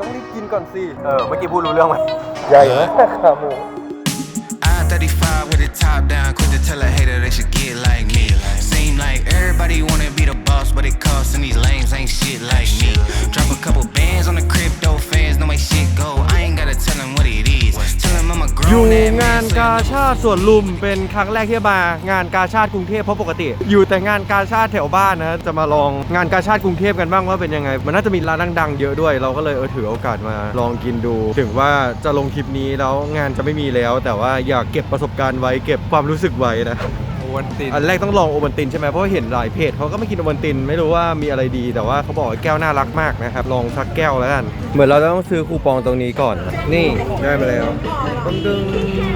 ต้องรีบกินก่อนสิ เออ เมื่อกี้พูดรู้เรื่องไหม ใหญ่เลย ขาหมู I-35 with the top down, quick to tell a hater they should get like me. Seem like everybody wanna be the boss, but it costs and these lames ain't shit like me. Drop a couple bands on the crypto fans, know my shit go. I ain't gotta tell them what it is. อยู่งานกาชาติสวนลุมเป็นครั้งแรกที่มางานกาชาติกรุงเทพเพราะปกติ อยู่แต่งานกาชาติแถวบ้านนะจะมาลองงานกาชาติกรุงเทพกันบ้างว่าเป็นยังไง มันน่าจะมีร้านดังๆเยอะด้วย เราก็เลยเออถือโอกาสมาลองกินดู ถึงว่าจะลงคลิปนี้แล้วงานจะไม่มีแล้ว แต่ว่าอยากเก็บประสบการณ์ไว้เก็บความรู้สึกไว้นะ วันตินอันแรกต้องลองโอบันตินใช่ไหมเพราะว่าเห็นหลายเพจเขาก็ไม่กินโอบันตินไม่รู้ว่ามีอะไรดี แต่ว่าเขาบอกว่าแก้วน่ารักมากนะครับลองสักแก้วแล้วกันเหมือนเราต้องซื้อคูปองตรงนี้ก่อน นี่ได้มาแล้วตึ้งดึง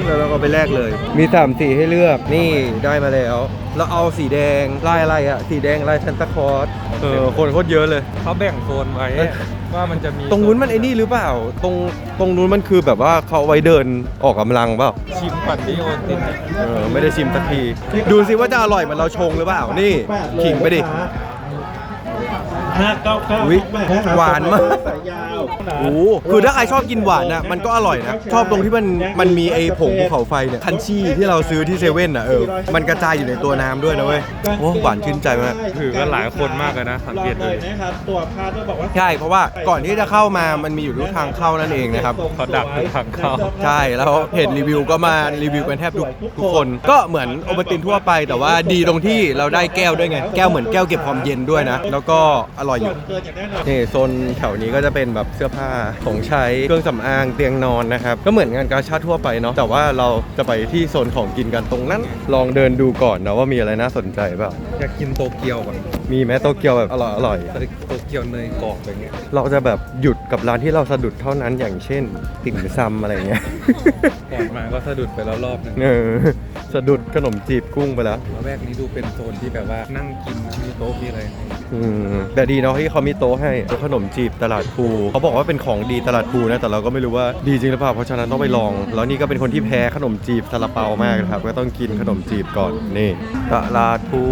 แล้วเราก็ไปแลกเลย มีสามสีให้เลือกนี่ได้มาแล้วเราเอาสีแดงลายอะไรอะสีแดงลายซันตาคลอสเออคนโคตรเยอะเลยเขาแบ่งโซนไว้เอ้ย ว่ามันจะมีตรงนู้นมันไอ้นี่หรือเปล่า ตรงตรงนู้นมันคือแบบว่าเขาเอาไว้เดินออกกำลังเปล่าชิมก่อนที่โอนตินเนี่ยเออไม่ได้ชิมสักที ดูสิว่าจะอร่อยเหมือนเราชงหรือเปล่านี่ขิงไปดิ ห้าเก้าเก้าอุ๊ยหวานมาก สายยาวโอ้โหคือถ้าใครชอบกินหวานนะมันก็อร่อยนะ ชอบตรงที่มันมันมีไอ้ผงภูเขาไฟเนี่ยคันชี่ที่เราซื้อที่เซเว่นอะเออ มันกระจายอยู่ในตัวน้ำด้วยนะเว้ยโอ้หวานชื่นใจมาก ถือกันหลายคนมากเลยนะสังลองเกตเลดูยนะครับตัวพาดก็บอกว่า ใช่ เพราะว่าก่อนที่จะเข้ามามันมีอยู่ทุกทางเข้านั่นเองนะครับ เขาดักทุกทางเข้า ใช่แล้วเพจรีวิวก็มารีวิวกันแทบทุกทุกคน ก็เหมือนโอบัลตินทั่วไป แต่ว่าดีตรงที่เราได้แก้วด้วยไง แก้วเหมือนแก้วเก็บความเย็นด้วยนะ แล้วก็อร่อยอยู่เกินจากแน่นอนนี่โซนแถวนี้ก็จะเป็นแบบเสื้อผ้าของใช้เครื่องสำอางเตียงนอนนะครับ ก็เหมือนงานกาชาดทั่วไปเนาะแต่ว่าเราจะไปที่โซนของกินกันตรงนั้น ลองเดินดูก่อนนะว่ามีอะไรน่าสนใจเปล่าอยากกินโตเกียวก่อนมีแม้โตเกียวแบบอร่อยอร่อยโตเกียวเนยกรอบอะไรเงี้ยเราจะแบบหยุดกับร้านที่เราสะดุดเท่านั้นอย่างเช่นติ่มซำอะไรเงี้ยก่อนมาก็สะดุดไปแล้วรอบหนึงเออ สะดุดขนมจีบกุ้งไปแล้วแล้วแรกนี้ดูเป็นโซนที่แบบว่านั่งกินมีโต๊ะมีอะไรให้อืมแต่ดีเนาะที่เขามีโต๊ะให้ขนมจีบตลาดภูเขาบอกว่าเป็นของดีตลาดภูนะแต่เราก็ไม่รู้ว่าดีจริงหรือเปล่าเพราะฉะนั้นต้องไปลอง แล้วนี่ก็เป็นคนที่แพ้ขนมจีบซาลาเปามากนะครับก็ต้องกินขนมจีบก่อนนี่ตลาดภู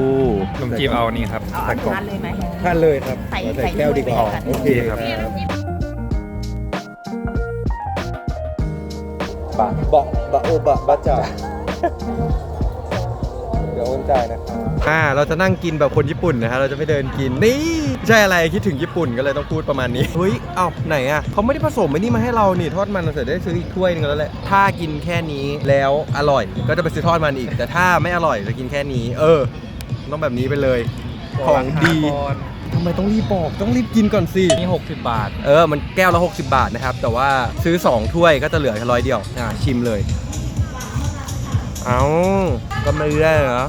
ขนมจีบเอานี่ครับเอาใส่กล่องทานเลยไหมทานเลยครับใส่ใส่ใส่แก้วดีกว่าถ้วยโอเคครับบะบะบะโอบะบะจ่า เดี๋ยวโอนจ่ายนะครับอ่าเราจะนั่งกินแบบคนญี่ปุ่นนะฮะเราจะไม่เดินกินนี่ใช่อะไรคิดถึงญี่ปุ่นก็เลยต้องพูดประมาณนี้เฮ้ยเอ้าไหนอะเขาไม่ได้ผสมไอ้นี่มาให้เรานี่ทอดมันเราเสร็จได้ซื้ออีกถ้วยหนึงแล้วแหละถ้ากินแค่นี้แล้วอร่อย ก็จะไปซื้อทอดมันอีก แต่ถ้าไม่อร่อยจะกินแค่นี้ เออ ต้องแบบนี้ไปเลยของดีก่อนทำไมต้องรีบบอกต้องรีบกินก่อนสิ นี่ 60 บาท เออ มันแก้วละ 60 บาทนะครับ แต่ว่าซื้อ 2 ถ้วยก็จะเหลือแค่ร้อยเดียว อ่า ชิมเลย เอาก็ไม่ได้เหรอ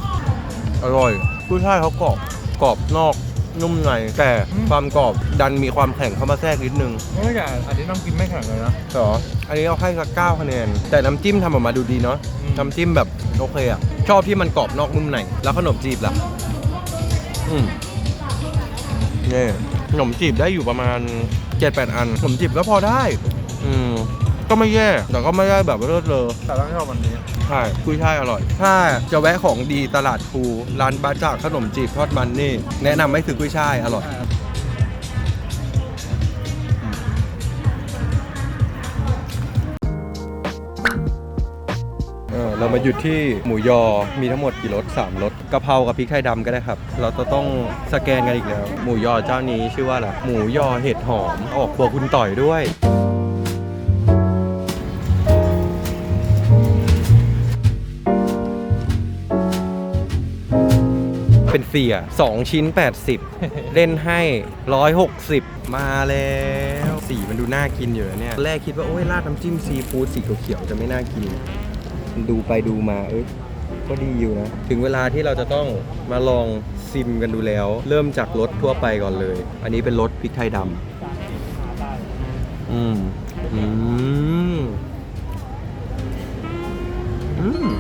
อร่อยกุ้ยช่ายเขากรอบกรอบนอกนุ่มในแต่อืมความกรอบดันมีความแข็งเข้ามาแทรกนิดนึงเฮ้ยแต่อันนี้ต้องกินไม่แข็งเลยนะเหรออันนี้เอาให้สักเก้าคะแนนแต่น้ำจิ้มทำออกมาดูดีเนาะอืมน้ำจิ้มแบบโอเคอะชอบที่มันกรอบนอกนุ่มในแล้วขนมจีบล่ะอืมนี่ขนมจีบได้อยู่ประมาณ7-8อันขนมจีบก็พอได้อืม ก็ไม่แย่ แต่ก็ไม่ได้แบบเลิศเลอแต่ต้องชอบวันนี้ ใช่กุ้ยช่ายอร่อย ถ้าจะแวะของดีตลาดภูร้านบาจากขนมจีบทอดมันนี่ แนะนำให้ซื้อกุ้ยช่ายอร่อย เออเรามาหยุดที่หมูยอ มีทั้งหมดกี่รสสามรสกะเพรากับพริกไทยดำก็ได้ครับ เราจะต้องสแกนกันอีกแล้ว หมูยอเจ้านี้ชื่อว่าอะไรหมูยอเห็ดหอม ออกครัวคุณต่อยด้วย เป็นเสีย 2 ชิ้น 80 เล่นให้ 160 มาแล้ว สีมันดูน่ากินอยู่นะเนี่ย แรกคิดว่า โอ้ย ราดน้ำจิ้มซีฟู้ดสีเขียวๆจะไม่น่ากิน ดูไปดูมาเอ้ยก็ดีอยู่นะ ถึงเวลาที่เราจะต้องมาลองซิมกันดูแล้ว เริ่มจากรสทั่วไปก่อนเลย อันนี้เป็นรสพริกไทยดำอืมอืม อืม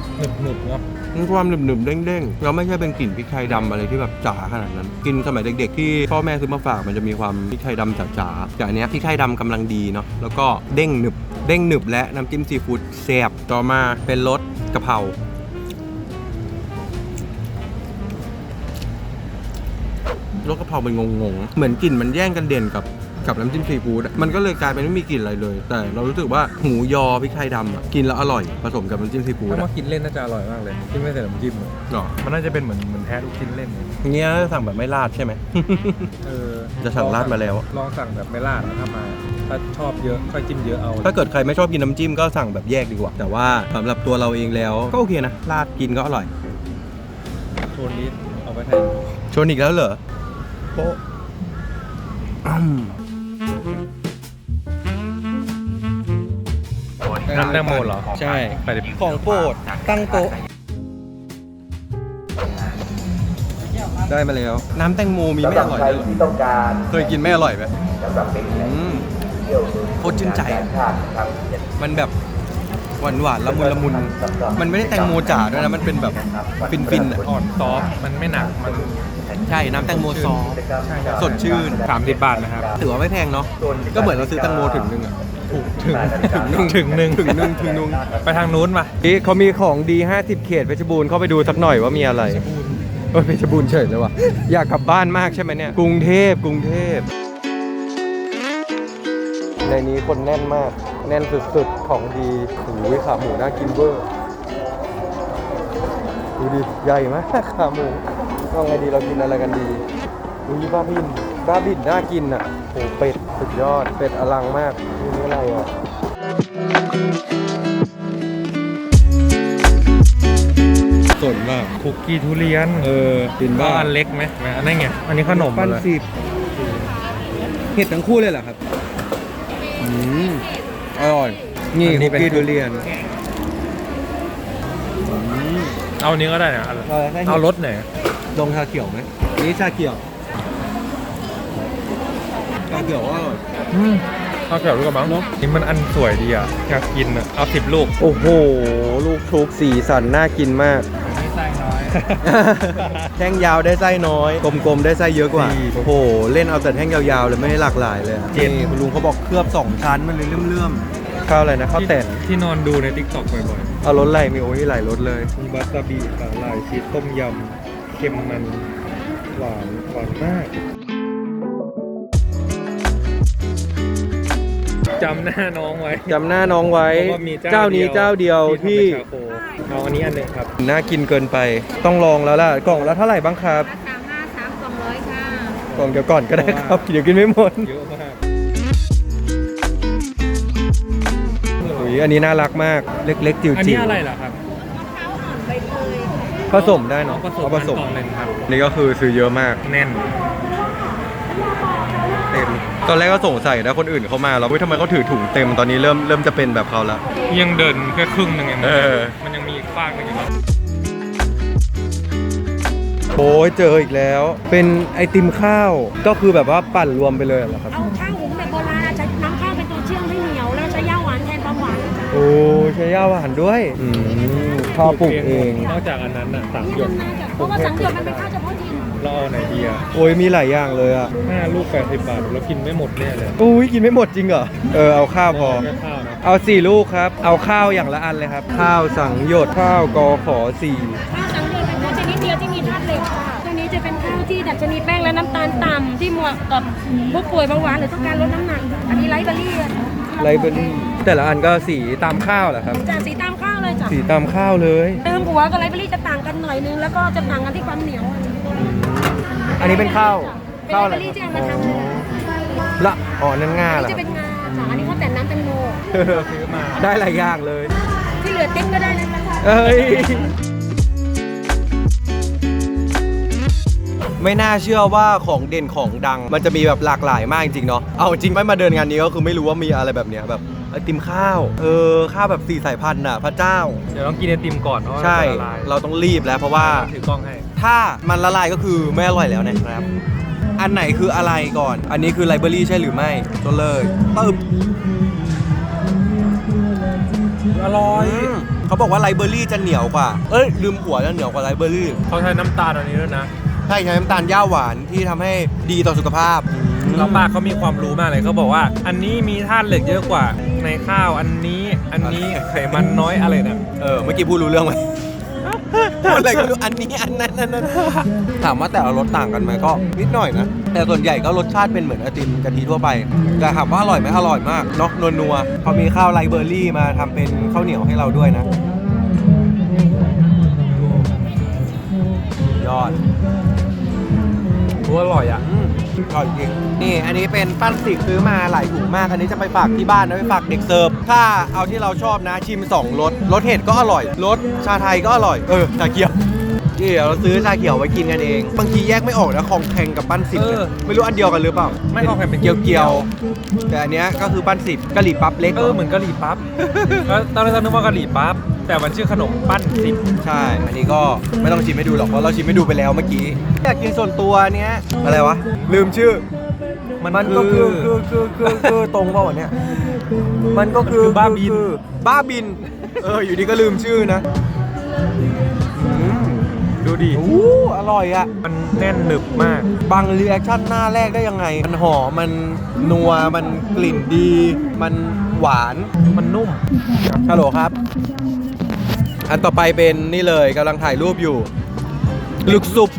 หนึบๆเนาะมีความหนึบๆเด้งๆแล้วไม่ใช่เป็นกลิ่นพริกไทยดำอะไรที่แบบจ๋าขนาดนั้น กินสมัยเด็ก ๆ ที่พ่อแม่ซื้อมาฝากมันจะมีความพริกไทยดำจ๋าๆแต่อันเนี้ยพริกไทยดำกำลังดีเนาะแล้วก็เด้งหนึบเด้งหนึบและน้ำจิ้มซีฟู้ดแซ่บต่อมาเป็นรสกะเพรารสกะเพราเป็นงงๆ เหมือนกลิ่นมันแย่งกันเด่นกับ กับน้ำจิ้มซีฟู้ดอะมันก็เลยกลายเป็นไม่มีกลิ่นอะไรเลย แต่เรารู้สึกว่าหมูยอพริกไทยดำอะกินแล้วอร่อยผสมกับน้ำจิ้มซีฟู้ดถ้าอะมากินเล่นน่าจะอร่อยมากเลยที่ไม่ใส่น้ำจิ้มอะหรอมันน่าจะเป็นเหมือนเหมือนแท้ลูกชิ้นเล่นเลยเงี้ยสั่งแบบไม่ราดใช่ไหม เออจะสั่งราดมาแล้ว ลองสั่งแบบไม่ราดนะถ้ามา ถ้าชอบเยอะค่อยจิ้มเยอะเอาถ้าเกิดใครไม่ชอบกินน้ำจิ้มก็สั่งแบบแยกดีกว่า แต่ว่าสำหรับตัวเราเองแล้วก็โอเคนะราดกินก็อร่อย โทนนี้เอาไปแทนชนอีกแล้วเหรอโป๊ะ น้ำแตงโมเหรอ ใช่ ไปดิ ของโปรดตั้งโต๊ะ ได้มาแล้ว น้ำแตงโมมีไม่อร่อยด้วยเหรอเคยกินไม่อร่อยไหมอืมโคตรชื่นใจมันแบบหวานหวานๆละมุนละมุน มันไม่ได้แตงโมจ๋าด้วยนะ มันเป็นแบบฟินฟินๆอะอ่อนซอฟต์มันไม่หนัก มันใช่ น้ำแตงโมซอสสดชื่น สามสิบบาทนะครับ ถือว่าไม่แพงเนาะ ก็เหมือนเราซื้อแตงโมถึงหนึงอะ ถูกถึงถึงถึงหนึ่งถึงหนึงถึงหนึงไปทางนู้นมานี่เขามีของดี 50 เขตเพชรบูรณ์เข้าไปดูสักหน่อยว่ามีอะไรเออเพชรบูรณ์เฉยเลยว่ะอยากกลับบ้านมากใช่ไหมเนี่ยกรุงเทพกรุงเทพในนี้คนแน่นมากแน่นสุดๆของดีหูยขาหมูน่ากินเวอร์ดูดิใหญ่มากขาหมูว่าไงดีเรากินอะไรกันดีอุ้ยบ้าบิน บ้าบินน่ากินอะโอ้เป็ดสุดยอด เป็ดอลังมากนี่อะไรอะสนมากคุกกี้ทุเรียนเออกินก็บ้าอันเล็กไหมอันนั้นไงอันนี้ขนมปั้นเลยสิบเห็ดทั้งคู่เลยเหรอครับอืมอร่อยนี่คุกกี้ทุเรียนเอาอันนี้ก็ได้นะเอาเอาอะไรให้เห็ดเอารสไหนลงชาเขียวไหมนี่ชาเขียวชา เขียวว่าอร่อยอืมเอาแก้วลูกกระบังนี่มันอันสวยดีอะอยากกินอะเอาสิบลูกโอ้โห ลูกชุบสีสันน่ากินมากไม่ใส่น้อยแท่งยาวได้ไส้น้อย กลมๆ ได้ไส้เยอะกว่าดีโอ้โห เล่นเอาแต่แท่งยาวๆ เลยไม่ได้หลากหลายเลยอะเจ็ดนี่คุณลุงเขาบอกเคลือบสองชั้นมันเลยเลื่อมๆข้าวอะไรนะข้าวแต่นที่นอนดูในทิกตอกบ่อยเอารสอะไรมีโอ้ยหลายรสเลยๆมีวาซาบิสาหร่ายชีสต้มยำเค็มมันหวานหวานมาก จำหน้าน้องไว้จำหน้าน้องไว้เพราะว่ามีเจ้านี้เจ้าเดียวที่ทำเป็นชาโคเอาอันนี้อันหนึ่งครับ น่ากินเกินไป ต้องลองแล้วล่ะ กล่องละเท่าไหร่บ้างครับ สามห้าสามสองร้อยค่ะกล่องเดี๋ยวก่อนก็ได้ครับ เดี๋ยวกินไม่หมดเยอะมากอุ้ยอันนี้น่ารักมาก เล็กๆจิ๋วอันจิ๋นี้วอะไรล่ะครับข้าวอ่อนใบเตยผสมได้เนาะผสมเอาผสมกล่องเลยครับ นี่ก็คือซื้อเยอะมาก แน่น เต็ม ตอนแรกก็สงสัยนะคนอื่นเขามาแล้วเฮ้ยทำไมเขาถือถุงเต็มตอนนี้เริ่มเริ่มจะเป็นแบบเขาละ ยังเดินแค่ครึ่งหนึงเองเออ มันยังมีอีกฟากหนึงอยู่ครับโอ้ยเจออีกแล้ว เป็นไอติมข้าว ก็คือแบบว่าปั่นรวมไปเลยเหรอครับ เอาข้าวหุงแบบโบราณใช้น้ำข้าวเป็นตัวเชื่อมให้เหนียว แล้วใช้ย่าหวานแทนความหวานค่ะโอ้ใช้ย่าหวานด้วย อืมข้าวปลูกเอง นอกจากอันนั้นอะสามหยดเพราะว่าสังเกตมันเป็นข้าวเฉพาะถิ่น เราเอาไหนดีอะโอ้ยมีหลายอย่างเลยอะห้าลูกแปดสิบบาทเรากินไม่หมดแน่เลยอุ้ยกินไม่หมดจริงเหรอเออเอาข้าวพอ แค่ข้าวนะเอาสี่ลูกครับ เอาข้าวอย่างละอันเลยครับ ข้าวสังหยดข้าวกอขอสี่ข้าวสังเกตเป็นข้าวชนิดเดียวที่มีธาตุเหล็กค่ะตัวนี้จะเป็นข้าวที่ดัชนีแป้งและน้ำตาลต่ำที่เหมาะกับผู้ป่วยเบาหวานหรือต้องการลดน้ำหนัก อันนี้ไลฟ์เบอรี่อะไลเบอรี่แต่ละอันก็สีตามข้าวแหละครับ จากสีตามข้าวเลยจ้ะสีตามข้าวเลย เติมหัวกับไลฟ์เบอรี่จะต่างกันหน่อยนึงแล้วก็จะต่างกันที่ความเหนียวอั นนี้เป็นข้าวเป็นข้าวไลอะไรฟ์เบอรี่ที่เอามาทำเลยนะละอ๋อนั่นง่าอันเหรอนี้คจะรับเป็นงาค่ะอันนี้เขาแต่น้ำแตงโมซื้อมาได้หลายอย่างเลย ที่เหลือติ๊กก็ได้นะคะเอ้ย ไม่น่าเชื่อว่าของเด่นของดัง มันจะมีแบบหลากหลายมากจริงๆเนาะ เอาจริงไม่มาเดินงานนี้ก็คือไม่รู้ว่ามีอะไรแบบเนี้ยแบบไอติมข้าว เออ ข้าวแบบสี่สายพันธุ์น่ะ พระเจ้า เดี๋ยวต้องกินไอติมก่อนเพราะว่าใช่ มันจะละลายเราต้องรีบแล้วเพราะว่า ถือกล้องให้ ถ้ามันละลายก็คือไม่อร่อยแล้วนะครับ อันไหนคืออะไรก่อน อันนี้คือไลเบอรี่ใช่หรือไม่ก็เลยตึบอร่อยอืมเขาบอกว่าไลเบอรี่จะเหนียวกว่า เอ้ยลืมหัวจะเหนียวกว่าไลเบอรี่เขาใช้น้ำตาลอันนี้ด้วยนะใช่ใช้น้ำตาลย่าหวานที่ทำให้ดีต่อสุขภาพแล้วป้าเขามีความรู้มากเลยเขาบอกว่า อันนี้มีธาตุเหล็กเยอะกว่าในข้าวอันนี้ อันนี้ไขมันน้อยอะไรนะ เออเมื่อกี้พูดรู้เรื่องไหมพูด อะไรก็ไม่รู้อันนี้อันนั้นอันนั้นถามว่าแต่ละรสต่างกันไหมก็นิดหน่อยนะ แต่ส่วนใหญ่ก็รสชาติเป็นเหมือนไอติมกะทิทั่วไปแต่ถามว่าอร่อยไหมอร่อยมากเนาะนัวๆเขามีข้าวไรเบอร์รี่มาทำเป็นข้าวเหนียวให้เราด้วยนะ ยอดอร่อยอะ อืมอร่อยจริง นี่อันนี้เป็นปั้นสิกซื้อมาหลายถุงมาก อันนี้จะไปฝากที่บ้านนะไปฝากเด็กเสิร์ฟ ถ้าเอาที่เราชอบนะชิม2รส รสเห็ดก็อร่อย รสชาไทยก็อร่อย เออชาเขียวนี่เดี๋ยวเราซื้อชาเขียวไว้กินกันเอง บางทีแยกไม่ออกนะของแข็งกับปั้นสิบเออไม่รู้อันเดียวกันหรือเปล่าไม่ของแข็งเป็นเกียวเกียวๆแต่อันเนี้ยก็คือปั้นสิบกะหรี่ปั๊บเล็ก เออเหมือนกะหรี่ปั๊บ แล้วตอนแรกนึกว่ากะหรี่ปั๊บ แต่มันชื่อขนมปั้นสิบใช่ อันนี้ก็ไม่ต้องชิมให้ดูหรอกเพราะเราชิมให้ดูไปแล้วเมื่อกี้ อยากกินส่วนตัวเนี้ยอะไรวะ ลืมชื่อ มันก็คือคือคือคือคือตรงเปล่าวะเนี่ย มันก็คือคือบ้าบิน คือบ้าบิน เอออยู่ดีก็ลืมชื่อนะอืมดูดิโอ้อร่อยอะมันแน่นหนึบมาก บางรีแอคชั่นหน้าแรกได้ยังไง มันหอมมันนัว มันกลิ่นดี มันหวาน มันนุ่ม ฮัลโหลครับ อันต่อไปเป็นนี่เลยกำลังถ่ายรูปอยู่ ลูกซุป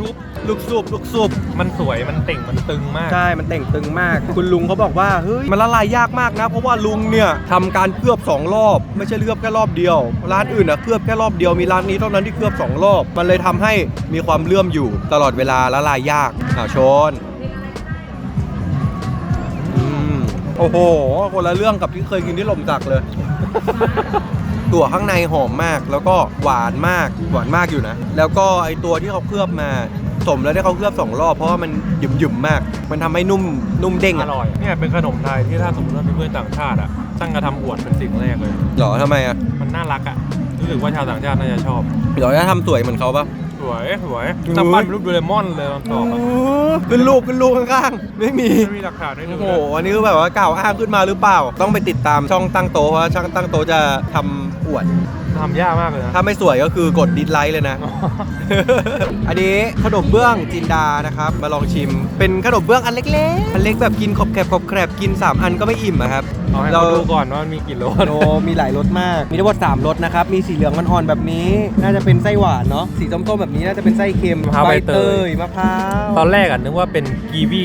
ลูกซุปลูกซุปมันสวยมันเต่งมันตึงมาก ใช่ มันแต่งตึงมาก คุณลุงเขาบอกว่า เฮ้ย มันละลายยากมากนะ เพราะว่าลุงเนี่ยทำการเคลือบ 2 รอบ ไม่ใช่เคลือบแค่รอบเดียว ร้านอื่นอะเคลือบแค่รอบเดียว มีร้านนี้เท่านั้นที่เคลือบ 2 รอบ มันเลยทำให้มีความเลื่อมอยู่ ตลอดเวลาละลายยากอ่าชนอืมโอ้โห คนละเรื่องกับที่เคยกินที่หล่มจักรเลย ตัวข้างในหอมมาก แล้วก็หวานมากหวานมากอยู่นะ แล้วก็ไอตัวที่เขาเคลือบมาสมแล้วที่เขาเคลือบสองรอบเพราะว่ามันหยุ่มหยุ่มๆมาก มันทำให้นุ่มนุ่มเด้งออะร่อยเนี่ยเป็นขนมไทยที่ถ้าสมมติว่ามีเพื่อนต่างชาติอะตั้งกระทำอวดเป็นสิ่งแรกเลยหรอทำไมอะมันน่ารักอะรู้สึกว่าชาวต่างชาติน่าจะชอบหรอจะทำสวยเหมือนเขาปะสวยสวยอืมถ้าปั้นเป็นรูปโดเรมอนเลยตอนตอบอะขึ้นลูกขึ้นลูกข้างๆ ไม่มีไม่มีหลักฐานให้ดูโอ้เลโหยอันนี้คือแบบว่ากล่าวอ้างขึ้นมาหรือเปล่า ต้องไปติดตามช่องตั้งโต๊ะเพราะว่าช่องตั้งโต๊ะจะทำอ วด ทำยากมากเลยนะถ้าไม่สวยก็คือกดดิสไลค์เลยนะ อันนี้ขนมเบื้องจินดานะครับ มาลองชิม เป็นขนมเบื้องอันเล็กๆ อันเล็กแบบกินขบแคบขบแคบกิน 3 อันก็ไม่อิ่มอะครับ เอาให้เราดูก่อนว่ามันมีกี่รสโนมีหลายรสมาก มีทั้งหมด3รสนะครับ มีสีเหลืองอ่อนๆแบบนี้ น่าจะเป็นไส้หวานเนาะ สีส้มๆแบบนี้น่าจะเป็นไส้เค็มมะพร้าวใบเตย มะพร้าว ตอนแรกอะนึกว่าเป็นกีวี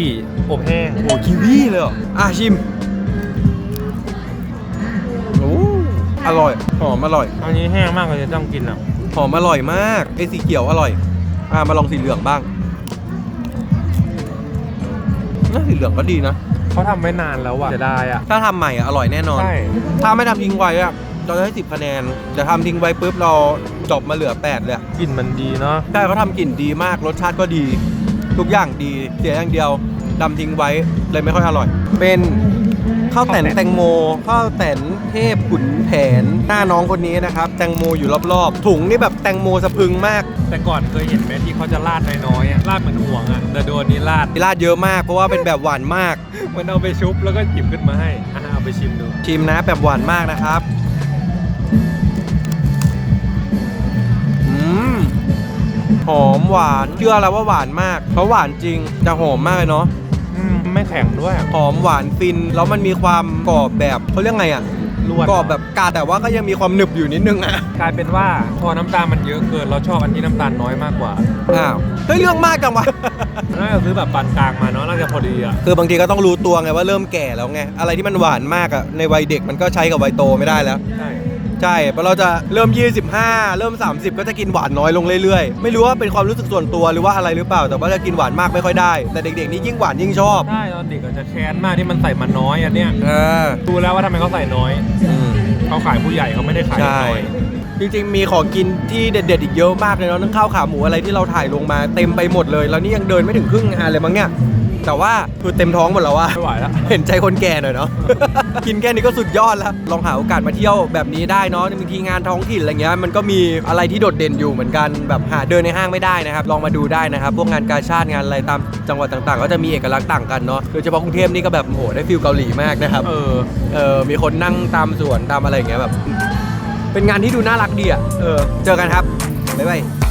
อบแห้งโอ้กีวีเลยเหรออะชิม อร่อย หอมอร่อย อันนี้แห้งมากเลยจะต้องกินอะหอมอร่อยมากไอสีเขียวอร่อย อะมาลองสีเหลืองบ้างน่าสีเหลืองก็ดีนะ เขาทำไว้นานแล้วอะเสียดายอะถ้าทำใหม่อะอร่อยแน่นอน ใช่ถ้าไม่ทำทิ้งไว้อะเราจะให้สิบคะแนนแต่ทำทิ้งไว้ปุ๊บเราจบมาเหลือแปดเลยอะกลิ่นมันดีเนาะใช่เขาทำกลิ่นดีมากรสชาติก็ดี ทุกอย่างดีเสียอย่างเดียวดำทิ้งไว้เลยไม่ค่อยอร่อย เป็น ข้าวแต่นแตงโมข้าวแต่นเทพขุนแผนหน้าน้องคนนี้นะครับ แตงโมอยู่รอบๆ ถุงนี่แบบแตงโมสะพรึงมาก แต่ก่อนเคยเห็นไหมที่เขาจะราดน้อยๆอะราดเหมือนห่วงอะแต่โดนนี้ราดมีราดเยอะมากเพราะว่าเป็นแบบหวานมากเหมันเอาไปชุบแล้วก็หยิบขึ้นมาให้อะเอาไปชิมดูชิมนะแบบหวานมากนะครับอืมหอมหวานเชื่อแล้วว่าหวานมากเพราะหวานจริงจะหอมมากเลยเนาะอืมไม่แข็งด้วยอะหอมหวานฟิน แล้วมันมีความกรอบแบบเขาเรียกไงอะรวดกรอบแบบกาดแต่ว่าก็ยังมีความหนึบอยู่นิดนึงอะกลายเป็นว่าพอน้ำตาลมันเยอะเกินเราชอบอันที่น้ำตาลน้อยมากกว่าอ้าวเฮ้ยเรื่องมากจังวะน่าจะซื้อแบบปานกลางมาเนาะน่าจะพอดีอะคือบางทีก็ต้องรู้ตัวไงว่าเริ่มแก่แล้วไงอะไรที่มันหวานมากอะในวัยเด็กมันก็ใช้กับวัยโตไม่ได้แล้วใช่ ใช่เพราะเราจะเริ่ม 25 เริ่ม 30 ก็จะกินหวานน้อยลงเรื่อยๆ ไม่รู้ว่าเป็นความรู้สึกส่วนตัวหรือว่าอะไรหรือเปล่า แต่ว่าจะกินหวานมากไม่ค่อยได้ แต่เด็กๆนี่ยิ่งหวานยิ่งชอบ ใช่ตอนเด็กอาจจะแค้นมากที่มันใส่มันน้อยอันเนี้ยเออดูแล้วว่าทำไมเขาใส่น้อย อืม เขาขายผู้ใหญ่เขาไม่ได้ขายใช่น้อย จริงๆ มีของกินที่เด็ดๆ อีกเยอะมากเลยเนาะทั้งข้าวขาหมูอะไรที่เราถ่ายลงมาเต็มไปหมดเลย แล้วนี่ยังเดินไม่ถึงครึ่งงานเลยมั้งเนี่ย แต่ว่าคือเต็มท้องหมดแล้วว่าไม่ไหวแล้วเห็นใจคนแก่หน่อยเนาะ กินแค่นี้ก็สุดยอดแล้ว ลองหาโอกาสมาเที่ยวแบบนี้ได้เนาะบางทีงานท้องถิ่นอะไรเงี้ยมันก็มีอะไรที่โดดเด่นอยู่เหมือนกันแบบหาเดินในห้างไม่ได้นะครับ ลองมาดูได้นะครับ พวกงานกาชาติงานอะไรตามจังหวัดต่างๆ ก็จะมีเอกลักษณ์ต่างกันเนาะโดยเฉพาะกรุงเทพนี่ก็แบบโอ้โหได้ฟิลเกาหลีมากนะครับเออเออมีคนนั่งตามสวนตามอะไรอย่างเงี้ยแบบ เป็นงานที่ดูน่ารักดีอะเออเจอกันครับบ๊ายบาย